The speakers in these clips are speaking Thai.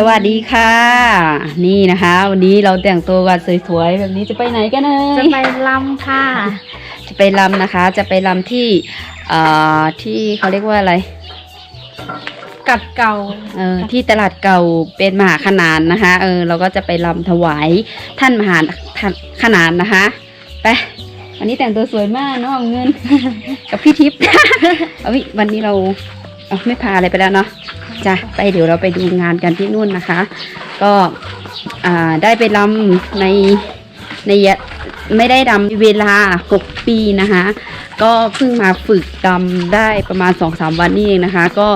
สวัสดีค่ะ นี่นะคะ วันนี้เราแต่งตัวกันสวยๆแบบนี้จะไปไหนกันเอ่จะยไปลำค่ะ จะไปลำนะคะ จะไปลำที่เอ่อที่เขาเรียกว่าอะไรกัดเก่าเออที่ตลาดเก่าเป็นมหาขนานนะคะ เออ เราก็จะไปลำถวายท่านมหาท่านขนานนะคะไปวันนี้แต่งตัวสวยมากน้องเงิน กับพี่ทิพย์ เอาวิวันนี้เราเอาไม่พาอะไรไปแล้วเนาะ จ้ะไปเดี๋ยวเราไปดูงานกันที่นู่นนะคะ ก็อ่าได้ไปลำในในยะไม่ได้ดำเวลา 6 ปีนะคะ ก็เพิ่งมาฝึกดำได้ประมาณ 2-3 วันนี่เองนะคะ ก็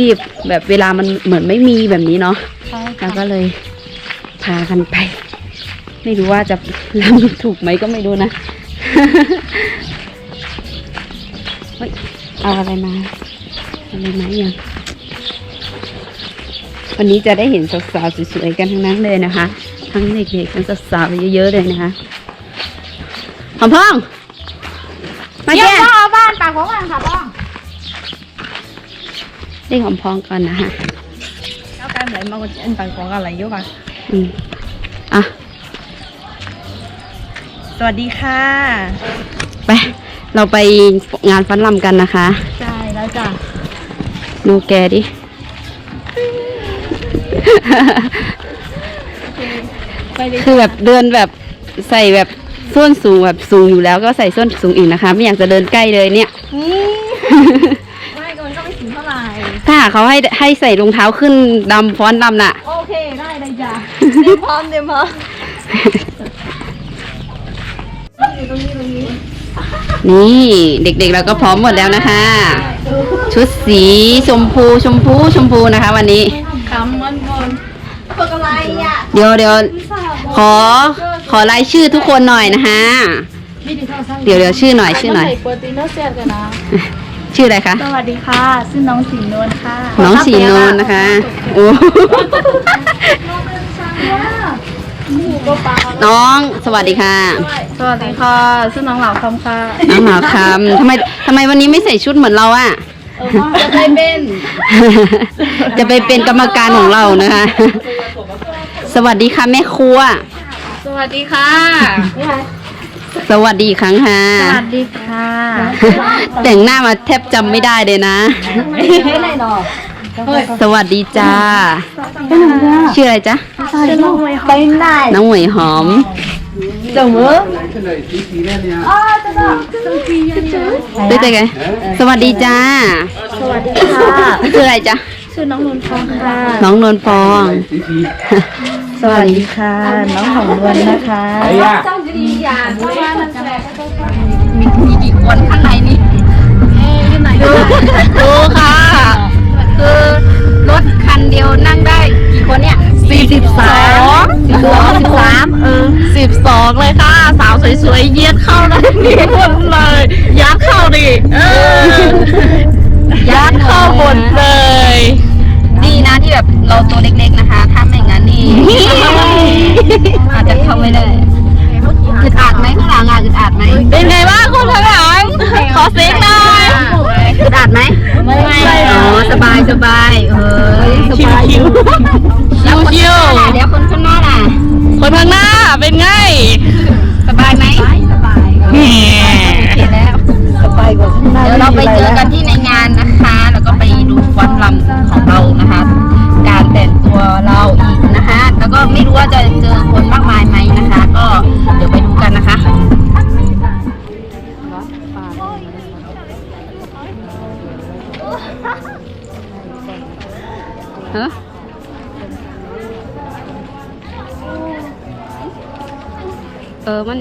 รีบๆแบบเวลามันเหมือนไม่มีแบบนี้เนาะใช่เราก็เลยพากันไป ไม่รู้ว่าจะลำถูกไหมก็ไม่รู้นะเฮ้ยเอาอะไรมาอะไรมาอย่าง วันนี้จะได้เห็นสาวๆสวยๆกันทั้งนั้นเลยนะคะ ทั้งเด็กๆทั้งสาวๆเยอะๆเลยนะคะหอมพ่องมาเดี๋ยวแก้พ่อเอาบ้านปากของมันค่ะพ่อเรียกหอมพองก่อนนะคะเอาการไหนมาอันปากของอะไรอยู่ค่ะอืมอะสวัสดีค่ะ ไป เราไปงานฟันลำกันนะคะ ใช่แล้วจ้ะดูแกดิไปเลย คือแบบเดินแบบใส่แบบส้นสูงแบบสูงอยู่แล้วก็ใส่ส้นสูงอีกนะคะ ไม่อยากจะเดินใกล้เลยเนี่ยนี่ไม่ก็มันก็ไม่ถึงเท่าไหร่ถ้าหากเขาให้ให้ใส่รองเท้าขึ้นดำฟ้อนดำน่ะ โอเคได้เลยจ้ะเตรียมพร้อมเตรียมพร้อมอยู่ตรงนี้ตรงนี้นี่เด็กๆเราก็พร้อมหมดแล้วนะคะ ชุดสีชมพูชมพูชมพูนะคะ วันนี้คำมันก่อน เปิดอะไรอะเดี๋ยวเดี๋ยวขอขอรายชื่อทุกคนหน่อยนะคะเดี๋ยวเดี๋ยวชื่อหน่อยชื่อหน่อยโปรตีนเนอร์เซียนกันนะ ชื่ออะไรคะ สวัสดีค่ะ ชื่อน้องสีนวลค่ะ น้องสีนวลนะคะ โอ้น้องสวัสดีค่ะ สวัสดีค่ะชื่อน้องเหล่าคำค่ะ น้องหมอคำทำไมทำไมวันนี้ไม่ใส่ชุดเหมือนเราอะ เออว่าจะได้เป็นจะไปเป็นกรรมการของเรานะคะ สวัสดีค่ะแม่ครัว สวัสดีค่ะ สวัสดีอีกครั้งค่ะ สวัสดีค่ะแต่งหน้ามาแทบจำไม่ได้เลยนะ ไม่ไหนหรอสวัสดีจ้า ชื่ออะไรจ๊ะชื่อน้องเมย์ไปไหน น้องหมวยหอม เจ้ามือด้วยใจไงสวัสดีจ้า สวัสดีค่ะชื่ออะไรจ๊ะ ชื่อน้องนนทองค่ะ น้องนวลฟอง สวัสดีค่ะ น้องของนวลนะคะมีมีกี่คนข้างในนี่ดูดูค่ะ คือรถคันเดียวนั่งได้กี่คนเนี่ย สี่สิบสองสิบสองสิบสามเออสิบสองเลยค่ะ สาวสวยๆเยียดเข้าเลยนี่หมดเลยยัดเข้าดิเออยัดเข้าหมดเลย ดีนะที่แบบเราตัวเล็กๆนะคะ ถ้าไม่งั้นนี่อาจจะเข้าไม่ได้อึดอัดไหมข้างหลังอะอึดอัดไหมเป็นไงบ้างคุณข้างหลังขอเซ็กหน่อยอึดอัดไหมไม่อ๋อสบายสบายเออสบายชิว แล้วคนข้างหน้าล่ะเดี๋ยวคนข้างหน้าล่ะ คนข้างหน้าเป็นไง สบายไหมสบายแหมเห็นแล้วไปกว่าข้างหน้าเดี๋ยวเราไปเจอกันที่ในงานนะคะ แล้วก็ไปดูฟ้อนรำของเรานะคะ การแต่งตัวเราอีกนะคะ แล้วก็ไม่รู้ว่าจะเจอคนมากมายไหมนะคะ ก็เดี๋ยวไปดูกันนะคะ เออมัน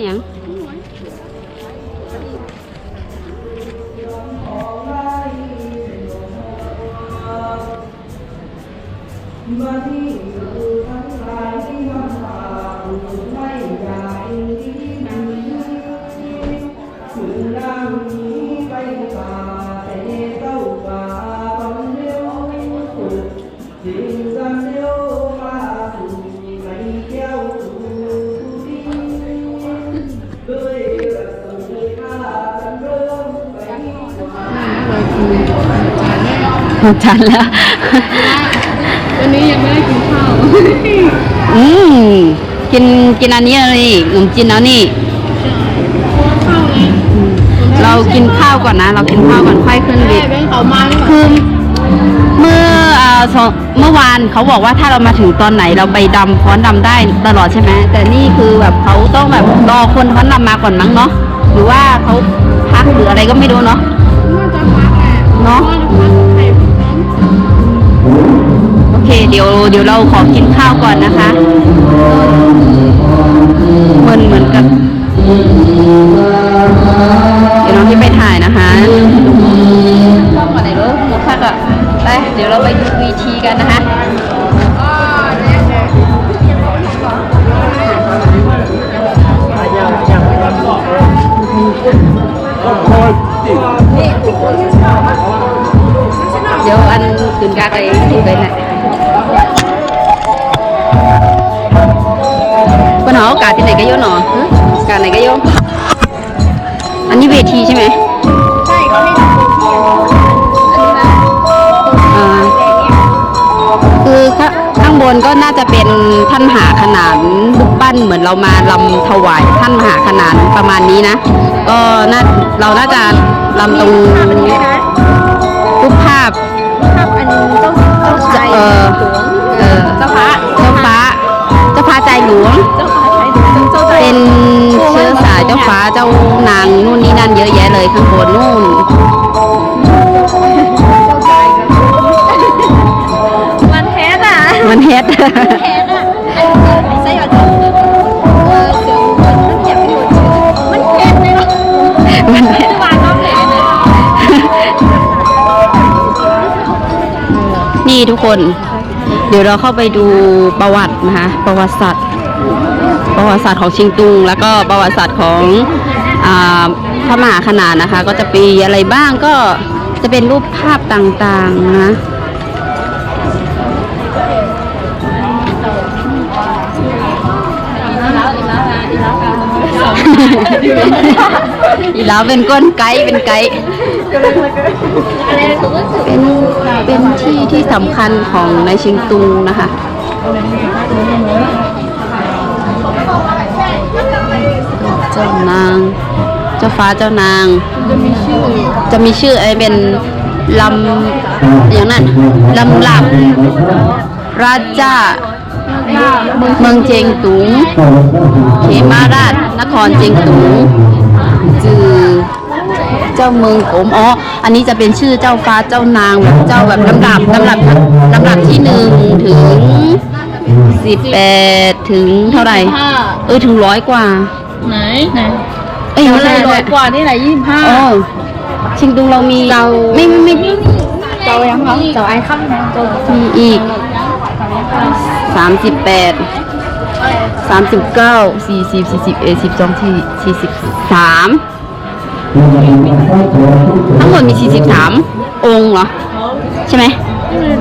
หยังจันแล้วเป็นนี้ยังไม่ได้กินข้าว อืมกินกินอันนี้เลยขนมจีนแล้วนี่ข้าวไงเรากินข้าวก่อนนะ เรากินข้าวก่อนค่อยขึ้นเวแม่ทเป็นเขามานี่หว่าคือเมื่อเอ่อสองเมื่อวานเขาบอกว่าถ้าเรามาถึงตอนไหนเราไปดำฟ้อนดำได้ตลอดใช่ไหมแต่นี่คือแบบเขาต้องแบบรอคนฟ้อนดำมาก่อนมั้งเนาะหรือว่าเขาพักหรืออะไรก็ไม่รู้เนาะน่าจะพักแหละเนาะ เคเดี๋ยวเดี๋ยวเราขอกินข้าวก่อนนะคะเหมือนเหมือนกับ เดี๋ยวน้องที่ไปถ่ายนะคะต้องมาไหนรู้หมูคักอะไปเดี๋ยวเราไปดูวีทีกันนะคะ มหาขนานรูปปั้นเหมือนเรามาลำถวายท่านมหาขนานประมาณนี้นะ ก็น่าเราน่าจะลำตรง คน เดี๋ยวเราเข้าไปดูประวัตินะคะประวัติศาสตร์ประวัติศาสตร์ของชิงตุง แล้วก็ประวัติศาสตร์ของพระมหาขนานนะคะ ก็จะปีอะไรบ้างก็จะเป็นรูปภาพต่างๆนะ อีแล้วเป็นก้นไกด์เป็นไกด์อะไรตัวก็ถือเป็นเป็นที่ที่สำคัญของในเชียงตุงนะคะเจ้านาง เจ้าฟ้าเจ้านาง จะมีชื่อจะมีชื่ออะไรเป็นลำอย่างนั้นลำหลับราชา เมืองเจียงตุงเขมาราช นครเจียงตุงจือเจ้าเมืองโขมอ๋ออันนี้จะเป็นชื่อเจ้าฟ้าเจ้านางแบบเจ้าแบบลำดับลำดับลำดับที่หนึ่งถึงสิบแปดถึงเท่าไหร่ห้าเออถึงร้อยกว่า ไหนไหนเอ้ยอะไม่ไรใช่ร้อยกว่านี่ไหนยี่สิบห้าอ๋อชิงตุงเรามีไม่ไม่ไม่เจ้ายังเขาเจ้าไอ้ข้ามนะเจ้ามีอีก สามสิบแปดสามสิบเก้าสี่สิบสี่สิบเอสิบสองสี่สี่สิบสามทั้งหมดมีสี่สิบสามองค์เหรอ ใช่ไหม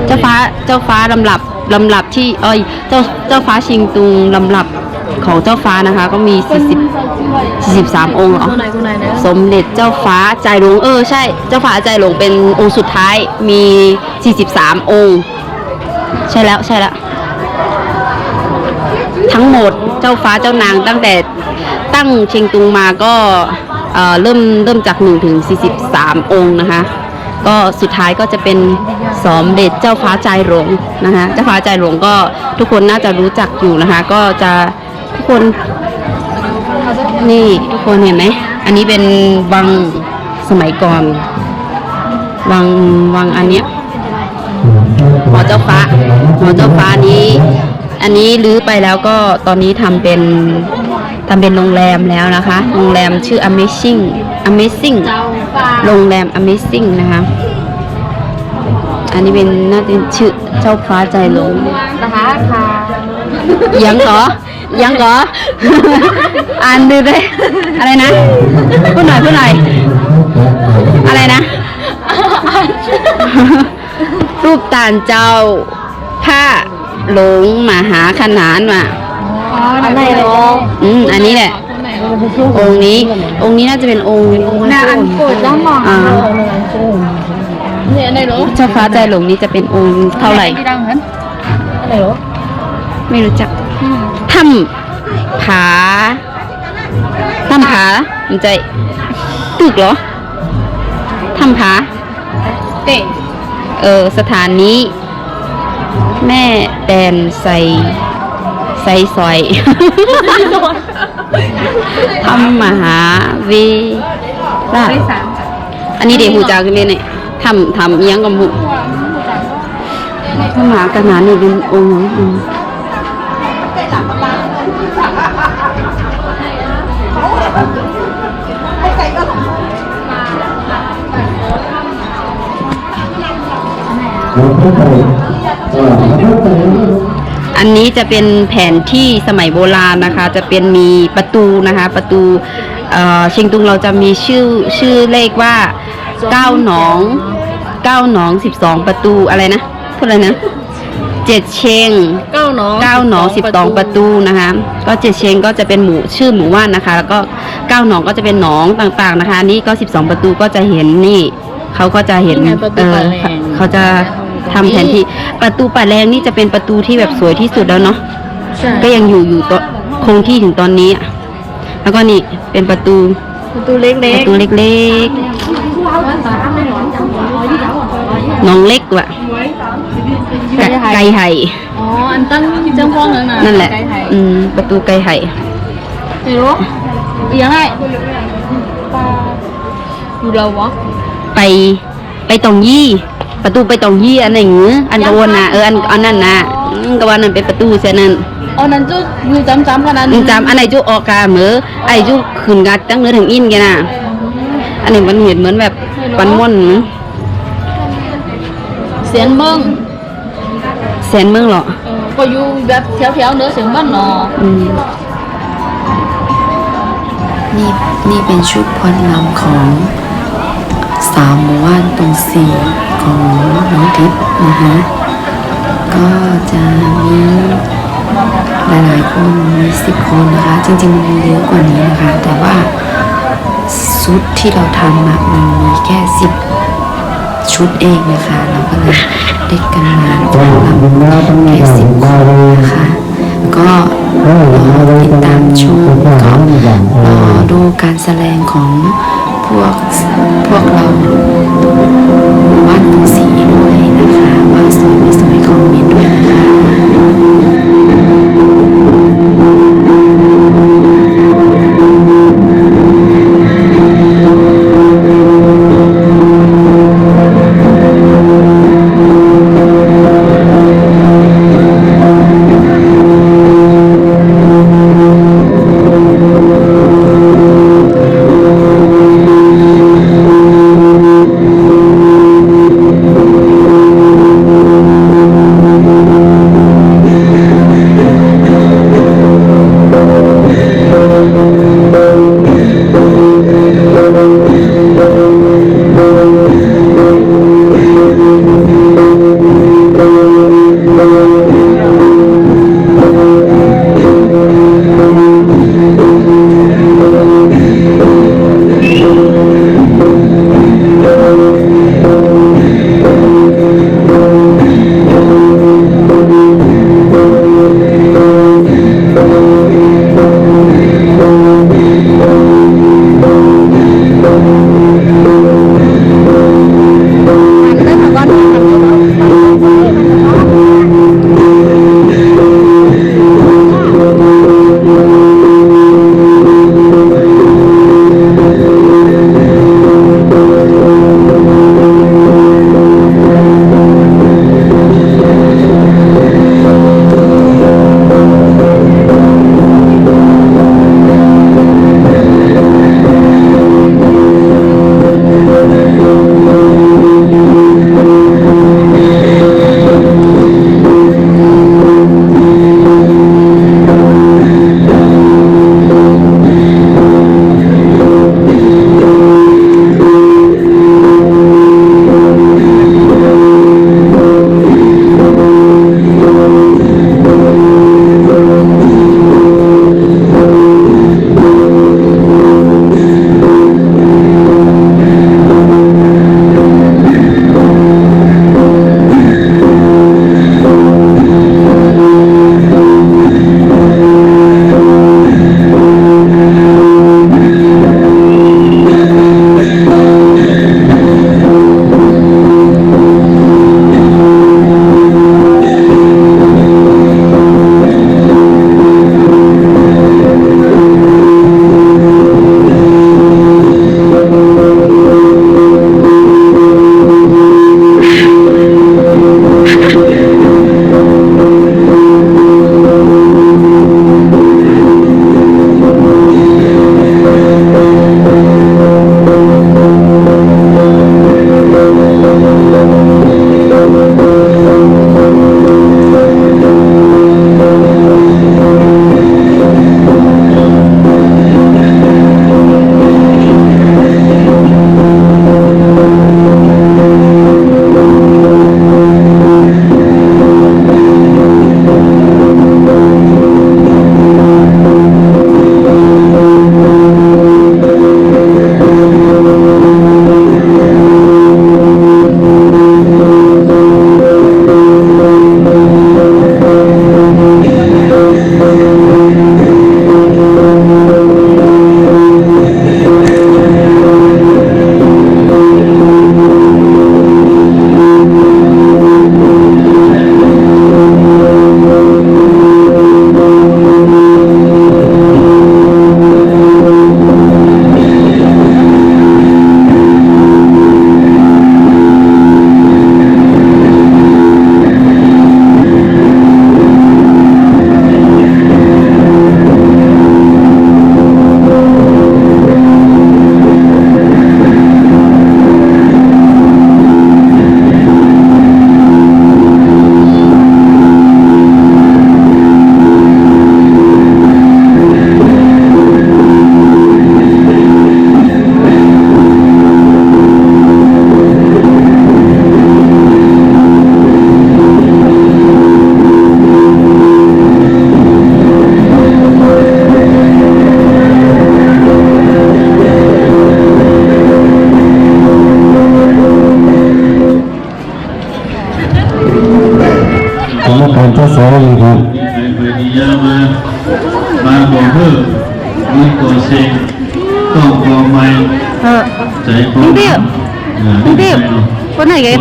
เจ้าฟ้าเจ้าฟ้าลำดับลำดับที่เอ้ยเจ้าเจ้าฟ้าชิงตุงลำดับของเจ้าฟ้านะคะ ก็มีสี่สิบสี่สิบสามองค์เหรอสมเด็จเจ้าฟ้าใจหลวงเออใช่ เจ้าฟ้าใจหลวงเป็นองค์สุดท้ายมี 43 องค์ ใช่แล้วใช่แล้ว ทั้งหมดเจ้าฟ้าเจ้านางตั้งแต่ตั้งเชียงตุงมาก็เริ่มเริ่มจาก1ถึง43 องค์นะคะ ก็สุดท้ายก็จะเป็นสมเด็จเจ้าฟ้าใจหลวงนะคะเจ้าฟ้าใจหลวงก็ทุกคนน่าจะรู้จักอยู่นะคะ ก็จะทุกคนนี่ทุกคนเห็นไหมอันนี้เป็นวังสมัยก่อนวังวังอันเนี้ย หอเจ้าฟ้าหอเจ้าฟ้านี้ อันนี้รื้อไปแล้วก็ตอนนี้ทำเป็นทำเป็นโรงแรมแล้วนะคะ โรงแรมชื่อ Amazing Amazing เจ้าฟ้าโรงแรม Amazing นะคะ อันนี้เป็นน่าจะเป็นชื่อเจ้าฟ้าใจหลงนะคะค่ะยังเหรอยังเหรออ่านดูเลยอะไรนะพูดหน่อยพูดหน่อย อะไรนะ รูป ตานเจ้าผ้าหลงมหาขนานว่ะอันไหนเนาะอืมอันนี้แหละคนไหนองค์นี้ องค์นี้น่าจะเป็นองค์นาอันโกรธต้องมองอ่าเนี่ยไหนเหรอเจ้าฟ้าใจหลงนี้จะเป็นองค์เท่าไหร่กี่ดังนั้นอะไรเหรอไม่รู้จักถ้ำผาถ้ำผามันใจตึกเหรอถ้ำผาเตะ เออสถานนี้ แม่แดนใส่ใส่ซอยทำมหาวิราชอันนี้เด็กหูจักเลยเนี่ยทำทำอิหยังกับหูทำมหากนานี่เป็นองค์ อืมอันนี้จะเป็นแผนที่สมัยโบราณนะคะ จะเป็นมีประตูนะคะ ประตูเอ่อเชียงตุงเราจะมีชื่อชื่อเลขว่าเก้าหนองเก้าหนองสิบสองประตูอะไรนะพูดอะไรนะเจ็ดเชงเก้าหนอเก้าหนองสิบสองประตูนะคะ ก็เจ็ดเชงก็จะเป็นหมู่ชื่อหมู่ว่านนะคะ แล้วก็เก้าหนองก็จะเป็นหนองต่างๆนะคะอันนี้ก็สิบสองประตูก็จะเห็นนี่ เขาก็จะเห็นนี่ไงประตูเออป่าแรง เขาจะทำแผนที่ประตูป่าแรงนี่จะเป็นประตูที่แบบสวยที่สุดแล้วเนาะ ใช่ก็ยังอยู่อยู่ตคงที่ถึงตอนนี้อะแล้วก็นี่เป็นประตูประตูเล็กประตูเล็กๆหน้องเล็กว่ะไก่ไก่ไห่ๆอ๋ออันตั้งเจ้าพ่อนั่นน่ะนั่นแหละ ไกด์ไทยอืม ประตูไก่ไห่ไม่รู้อีกยังไงอยู่เราวะ ไปไปตองยี่ ประตูไปตองยี่อันไหนเหงืออันกระวนน่ะเอออันอันนั้นน่ะอืมกระวนนั่นเป็นประตูเสียนั่นอ๋อนั่นจุอยู่จำจำๆกันนั้นมึงจำอันไหนจุออกกาเหมือไอ้จุขืนกัดตั้งเนื้อถึงอินแกน่ะ อันนี้มันเห็นเหมือนแบบปันม่อนเสียงเบิ้งแสนเมืองเหรอเออก็อยู่แบบแถวๆเนื้อเสียงบ้านเนาะอืมนี่นี่เป็นชุดพรลำของ สาวหมู่บ้านตรงสี่ของน้องทิพย์นะคะก็จะมีหลายๆคนมีสิบคนนะคะ จริงๆมันมีเยอะกว่านี้นะคะ แต่ว่าชุดที่เราทำอะมันมีแค่สิบชุดเองนะคะ เราก็เลยได้กันมาพรลำแค่สิบคนนะคะก็รอติดตามชมก็รอดูการแสดงของ พวกพวกเราหมู่บ้านตุงสีด้วย Lord.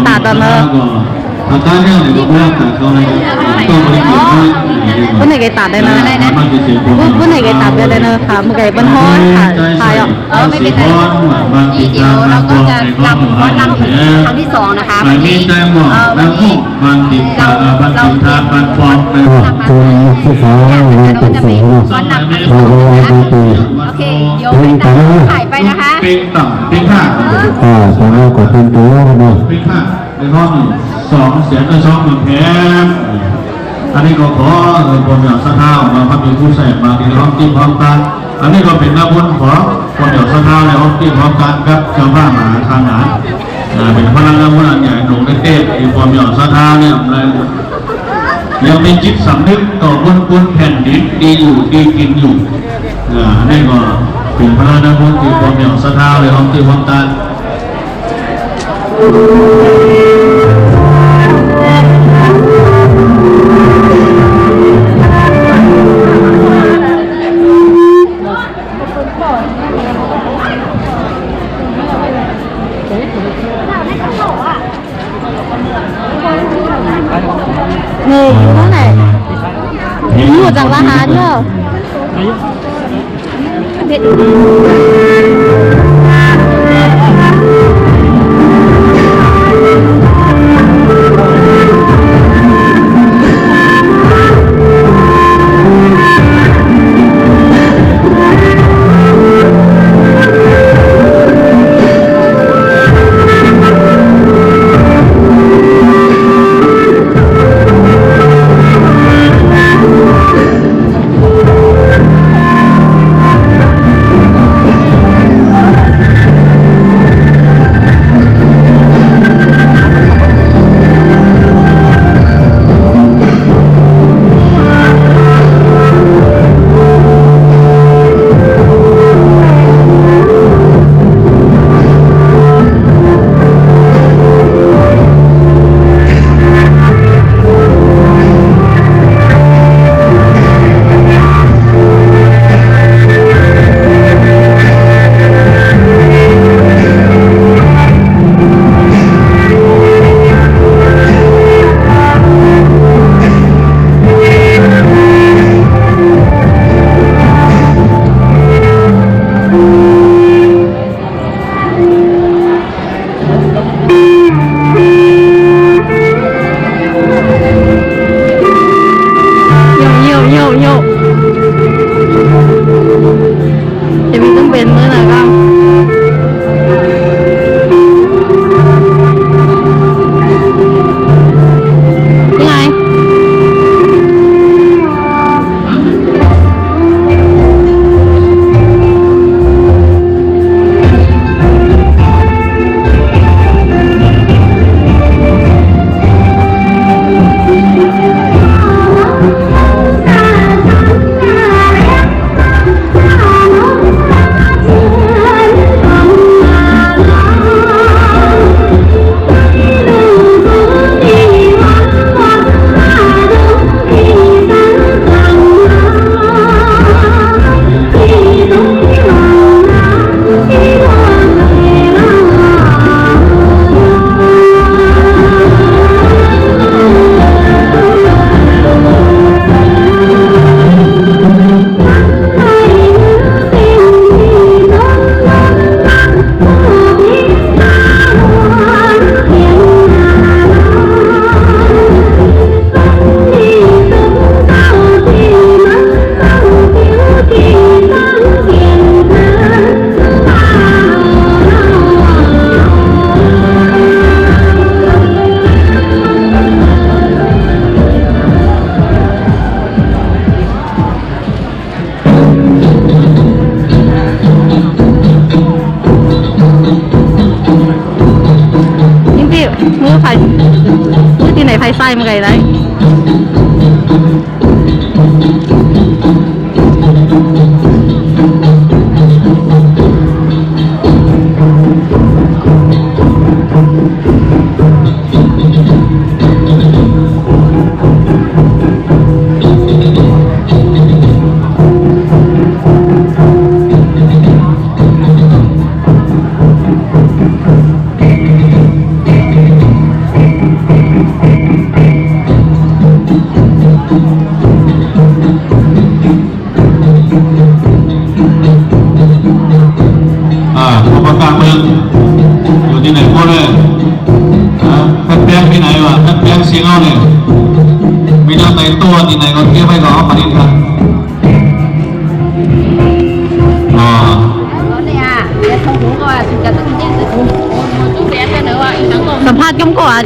คนไหนไงตาตอนเนอะอาการเนี่ยหรือว่าตาเขาอะไรต้องบริกิจด้วยคนไหนไงตาได้นะคนไหนไงตาได้นะค่ะเมื่อไงบันฮ้อนค่ะทายอะเออไม่เป็นไรนี่เดี๋ยวเราก็จะรำฟ้อนรำครั้งที่สองนะคะไม่มีแตงหมดแล้วพวกบางติดตาบางติดตาบางฟองไปก็คือที่สองเรียนเป็นสองเนาะฟ้อนรำครั้งที่สเราองก็นะว่าคะดีดีโอเคเดี๋ยวไปตามถ่ายไปนะคะเป็นต่ำเป็นผ้าอ่าตอนนี้ก็เป็นตัวเนาะเป็นผ้าในห้องสองเสียงในช่องหนึ่งแถม อันนี้ก็ขอเออผมอยากสักข้าวมาพักมีผู้แสบมาที่ห้องที่พร้อมกัน อันนี้ก็เป็นนักบุญขอคนอยากสักข้าวในห้องที่พร้อมกันครับเจ้าผ้านมหาทางหารเป็นพลังงานบุญอันใหญ่หนุ่มเต้ที่ความอยากสักข้าวเนี่ยอะไรยังมีจิตสำนึกต่อบุญคุณแผ่นดินดีอยู่ดีกินอยู่อันนี้ก็เป็นพลังงานบุญที่ความอยากสักข้าวในห้องที่พร้อมกัน โ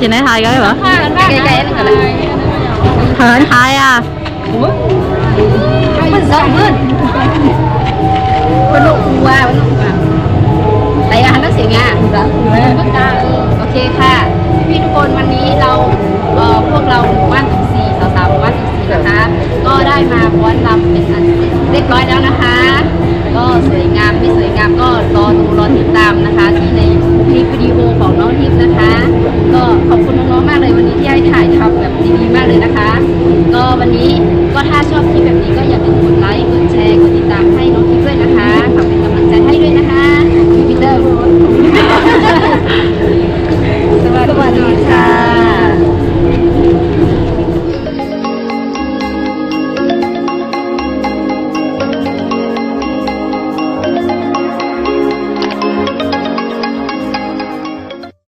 ะไหนไทยกันเหรอ Cái cái này là เหินไทยอะ mình rộng hơn. Con độ qua, con độ qua. Tại à, nó sẽ ngà. Bất ta, ok ฟ้อนรำเป็นอันเสร็จเรียบร้อยแล้วนะคะ ก็สวยงามไม่สวยงามก็รอดูรอติดตามนะคะ ที่ในคลิปวิดีโอของน้องทิพย์นะคะ ก็ขอบคุณน้องๆมากเลยวันนี้ที่ให้ถ่ายทำแบบดีๆมากเลยนะคะ ก็วันนี้ก็ถ้าชอบคลิปแบบนี้ก็อย่าลืมกดไลค์กดแชร์กดติดตามให้น้องทิพย์ด้วยนะคะฝากเป็นกำลังใจให้ด้วยนะคะคุณพีเตอร์สวัสดีค่ะ